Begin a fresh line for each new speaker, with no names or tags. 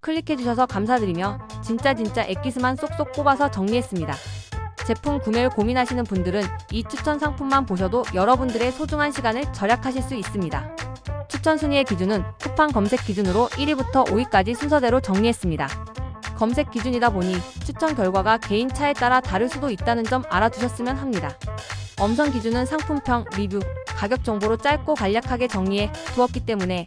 클릭해주셔서 감사드리며 진짜 진짜 엑기스만 쏙쏙 뽑아서 정리했습니다. 제품 구매를 고민하시는 분들은 이 추천 상품만 보셔도 여러분들의 소중한 시간을 절약하실 수 있습니다. 추천 순위의 기준은 쿠팡 검색 기준으로 1위부터 5위까지 순서대로 정리했습니다. 검색 기준이다 보니 추천 결과가 개인 차에 따라 다를 수도 있다는 점 알아두셨으면 합니다. 엄선 기준은 상품평, 리뷰, 가격 정보로 짧고 간략하게 정리해 두었기 때문에